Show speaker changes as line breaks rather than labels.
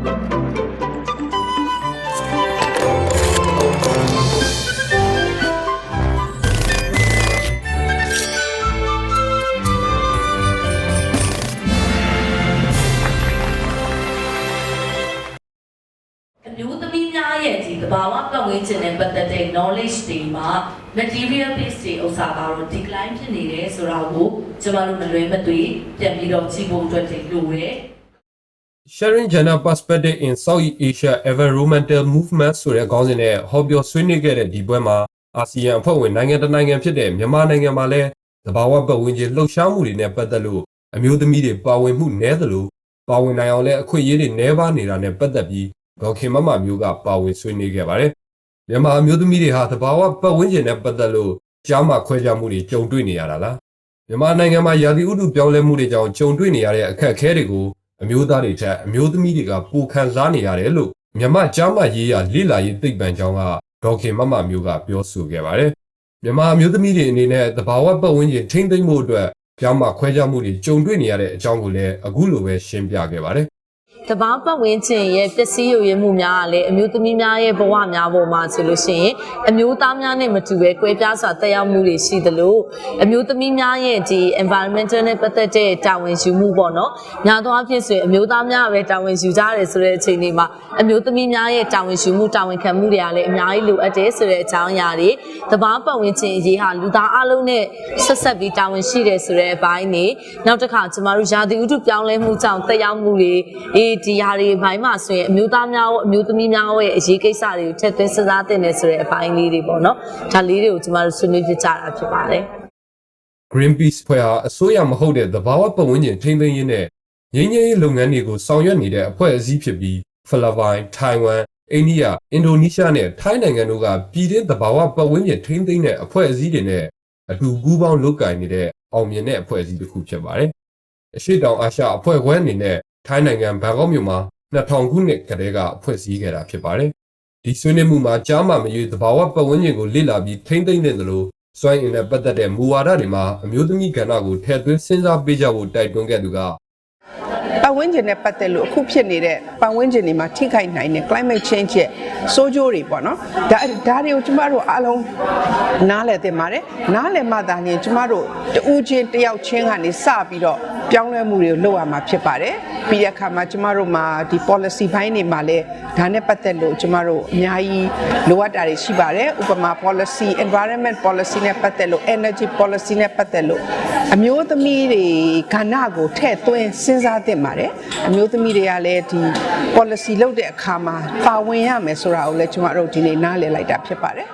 အမျိုးသမီးများရဲ့ဒီသဘာဝပတ်ဝန်းကျင်နဲ့ပတ်သက်တဲ့ knowledge တွေမှာ material base တွေဥစ္စာကတော့ decline ဖြစ်နေတယ်ဆိုတာကိုကျမတို့မလွဲမသွေပြန်ပြီးတော့ကြည့်ဖို့အတွက်တင်လို့ရယ်
Sharing Gender Perspective in Southeast Asia Environmental Movement ဆိုတဲ့ခေါင်းစဉ်နဲ့ဟောပြောဆွေးနွေးခဲ့တဲ့ဒီပွဲမှာအာဆီယံအဖွဲ့ဝင်နိုင်ငံတစ်နိုင်ငံဖြစ်တဲ့မြန်မာနိုင်ငံမှာလည်းသဘာဝပတ်ဝန်းကျင်လှုပ်ရှားမှုတွေနဲ့ပတ်သက်လို့အမျိုးသမီးတွေပါဝင်မှုနည်းသလိုပါဝင်နိုင်အောင်လည်းအခွင့်အရေးတွေနည်းပါးနေတာနဲ့ပတ်သက်ပြီးဒေါက်ခင်မမမျိုးကပါဝင်ဆွေးနွေးခဲ့ပါတယ်။မြန်မာအမျိုးသမီးတွေဟာသဘာဝပတ်ဝန်းကျင်နဲ့ပတ်သက်လို့ကြားမှာခွဲခြားမှုတွေကြုံတွေ့နေရတာလား။မြန်မာနိုင်ငံမှာရာသီဥတုပြောင်းလဲမှုတွေကြောင့်ကြုံတွေ့နေရတဲ့အခက်အခဲတွေကို အမျိုးသားတွေထက်အမျိုးသမီးတွေကပိုခံစားနေရတယ်လို့မြမကျမ်းမာရေးရလိလာရေးသိပ္ပံကျောင်းကဒေါက်ခင်မမမျိုးကပြောဆိုခဲ့ပါတယ်။မြမအမျိုးသမီးတွေအနေနဲ့သဘာဝပတ်ဝန်းကျင်ထိမ့်သိမ်းမှုအတွက်ကျောင်းမှာခွဲခြားမှုတွေကြုံတွေ့နေရတဲ့အကြောင်းကိုလည်းအခုလိုပဲရှင်းပြခဲ့ပါတယ်။
တဘာပတ်ဝန်းကျင်ရဲ့ပျက်စီးယိုယွင်းမှုများကလည်းအမျိုးသမီးများရဲ့ဘဝများပေါ်မှာဆိုလို့ရှိရင်အမျိုးသားများနဲ့မတူပဲကွဲပြားစွာတက်ရောက်မှုတွေရှိသလိုအမျိုးသမီးများရဲ့ဒီ environmental နဲ့ပတ်သက်တဲ့တာဝန်ယူမှုပေါ့နော်။ညာသောအဖြစ်ဆိုရင်အမျိုးသားများပဲတာဝန်ယူကြရတယ်ဆိုတဲ့အချိန်လေးမှာအမျိုးသမီးများရဲ့တာဝန်ယူမှုတာဝန်ခံမှုတွေကလည်းအများကြီးလိုအပ်တယ်ဆိုတဲ့အကြောင်းအရာတွေတဘာပတ်ဝန်းကျင်အရေးဟာလူသားအလုံးနဲ့ဆက်ဆက်ပြီးတာဝန်ရှိတယ်ဆိုတဲ့အပိုင်းနေနောက်တစ်ခါကျမတို့ရာသီဥတုပြောင်းလဲမှုကြောင့်တက်ရောက်မှုတွေအေးဒီဟာတွေဘိုင်းမှာဆိုရင်အမျိုးသားများရောအမျိုးသမီးများရောရဲ့အရေးကိစ္စတွေကိုထည့်သွင်းစဉ်းစားသင့်တယ်ဆိုတဲ့အပိုင်းလေးတွေပေါ့နော်ဒါလေးတွေကိုကျမတို့ဆွေးနွေးပြကြတာဖြစ်ပါတယ်
Greenpeace ဖွဲ့ဟာအစိုးရမဟုတ်တဲ့သဘာဝပတ်ဝန်းကျင်ထိန်းသိမ်းရေးနဲ့ငြိမ်းချမ်းရေးလုပ်ငန်းတွေကိုဆောင်ရွက်နေတဲ့အဖွဲ့အစည်းဖြစ်ပြီးဖိလစ်ပိုင်၊ထိုင်ဝမ်၊အိန္ဒိယ၊အင်ဒိုနီးရှားနဲ့ထိုင်းနိုင်ငံတို့ကပြည်တွင်းသဘာဝပတ်ဝန်းကျင်ထိန်းသိမ်းတဲ့အဖွဲ့အစည်းတွေနဲ့အတူပူးပေါင်းလုပ်ကိုင်နေတဲ့အောင်မြင်တဲ့အဖွဲ့အစည်းတစ်ခုဖြစ်ပါတယ်။အရှိတောင်အာရှအဖွဲ့ခွဲအနေနဲ့ ထိုင်းနိုင်ငံဘန်ကောက်မြို့မှာ2000ခုနှစ်ကတည်းကဖွဲ့စည်းခဲ့တာဖြစ်ပါတယ်။ဒီဆွေးနွေးမှုမှာကြားမှမရွေးသဘာဝပတ်ဝန်းကျင်ကိုလေ့လာပြီးထိန်းသိမ်းတဲ့လို့စွမ်းအင်နဲ့ပတ်သက်တဲ့မူဝါဒတွေမှာအမျိုးသမီးကဏ္ဍကိုထည့်သွင်းစဉ်းစားပေးကြဖို့တိုက်တွန်းခဲ့သူက
ပတ်ဝန်းကျင်နဲ့ပတ်သက်လို့အခုဖြစ်နေတဲ့ပတ်ဝန်းကျင်တွေမှာထိခိုက်နိုင်တဲ့ climate change ရဲ့ဆိုးကျိုးတွေပေါ့နော်ဒါဒါတွေကိုကျမတို့အားလုံးနားလည်သင့်ပါတယ်နားလည်မှသာလျှင်ကျမတို့တူးချင်းတယောက်ချင်းကနေစပြီးတော့ပြောင်းလဲမှုတွေကိုလုပ်ရမှာဖြစ်ပါတယ်ပြီးတဲ့အခါမှာကျမတို့မှာဒီ policy ဘိုင်းတွေမှာလည်းဒါနဲ့ပတ်သက်လို့ကျမတို့အများကြီးလိုအပ်တာတွေရှိပါတယ်ဥပမာ policy environment policy နဲ့ပတ်သက်လို့ energy policy နဲ့ပတ်သက်လို့အမျိုးသမီးတွေကဏ္ဍကိုထည့်သွင်းစဉ်းစားသင့်ပါတယ်အမျိုးသမီးတွေကလည်းဒီ policy လုပ်တဲ့အခါမှာပါဝင်ရမယ်ဆိုတာကိုလည်းကျမတို့ဒီနေ့နားလည်လိုက်တာဖြစ်ပါတယ်